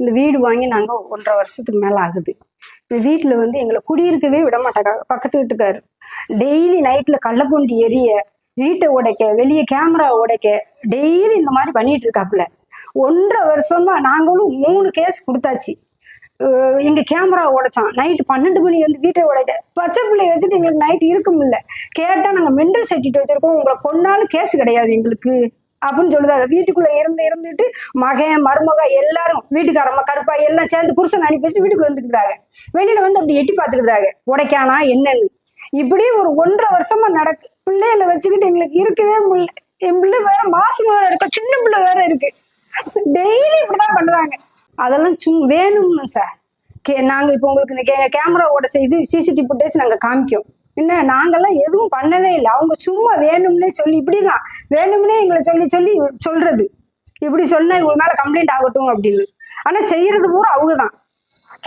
இந்த வீடு வாங்கி நாங்கள் ஒன்றரை வருஷத்துக்கு மேலே ஆகுது. இந்த வீட்டில் வந்து எங்களை குடியிருக்கவே விட மாட்டாங்க. பக்கத்து வீட்டுக்காரு. டெய்லி நைட்டில் கள்ளப்பூண்டி எரிய வீட்டை உடைக்க வெளியே கேமரா உடைக்க டெய்லி இந்த மாதிரி பண்ணிட்டு இருக்காப்புல. ஒன்றரை வருஷமா நாங்களும் மூணு கேஸ் கொடுத்தாச்சு. எங்கள் எங்க கேமரா உடைச்சான். நைட்டு பன்னெண்டு மணி வந்து வீட்டை உடைக்க. பச்சை பிள்ளைய வச்சுட்டு எங்களுக்கு நைட் இருக்க முடியல கேட்டா நாங்க மெண்டல் செட்டிட்டு வச்சிருக்கோம். உங்களை கொண்டாலும் கேஸ் கிடையாது எங்களுக்கு. அப்படின்னு சொல்லுதாங்க வீட்டுக்குள்ளே இருந்து இருந்துட்டு மகன் மருமக எல்லாரும் வீட்டுக்காரம்மா கருப்பா எல்லாம் சேர்ந்து புருஷன் அனுப்பி வச்சு வீட்டுக்குள்ள இருந்துக்கிட்டாங்க வெளியில் வந்து அப்படி எட்டி பார்த்துக்கிட்டாங்க. உடைக்கானா என்னன்னு. இப்படி ஒரு ஒன்றரை வருஷமா நடக்கு. பிள்ளைகளை வச்சுக்கிட்டு எங்களுக்கு இருக்கவே முடியல என் பிள்ளை வேற மாசம் வேற இருக்கு. சின்ன பிள்ளை வேற இருக்கு. டெய்லி இப்படிதான் பண்ணுறாங்க. அதெல்லாம் சும் வேணும்னு சார் கே நாங்கள் இப்போ உங்களுக்கு இந்த கே கேமரா உடச்ச இது சிசிடிவி ஃபுட்டேஜ் நாங்கள் காமிக்கோம். என்ன நாங்கெல்லாம் எதுவும் பண்ணவே இல்லை. அவங்க சும்மா வேணும்னே சொல்லி இப்படி தான் வேணும்னே எங்களை சொல்லி சொல்லி சொல்றது. இப்படி சொன்னா இவங்க மேலே கம்ப்ளைண்ட் ஆகட்டும் அப்படின்னு. ஆனால் செய்யறது பூரா அவங்க தான்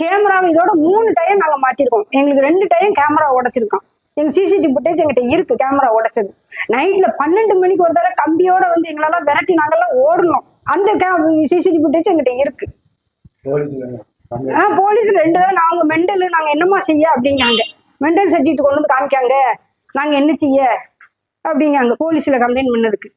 கேமராவை இதோட மூணு டைம் நாங்கள் மாற்றிருக்கோம் எங்களுக்கு ரெண்டு டைம் கேமரா உடைச்சிருக்கோம் எங்கள் சிசிடிவி ஃபுட்டேஜ் எங்கிட்ட இருக்கு கேமரா உடைச்சது. நைட்டில் பன்னெண்டு மணிக்கு ஒரு தடவை கம்பியோட வந்து எங்களெல்லாம் விரட்டி நாங்கெல்லாம் ஓடணும். அந்த கே சிசிடிவி ஃபுட்டேஜ் எங்கிட்ட இருக்கு. போலீஸ்ல ஆ போலீஸ் ரெண்டு தடவை நாங்கள் மெண்டல் நாங்கள் என்னம்மா செய்ய அப்படிங்காங்க மெண்டல் சர்டிஃபிகேட் கொண்டு வந்து காமிக்காங்க. நாங்கள் என்ன செய்ய? அப்படிங்காங்க போலீஸில் கம்ப்ளைண்ட் பண்ணதுக்கு.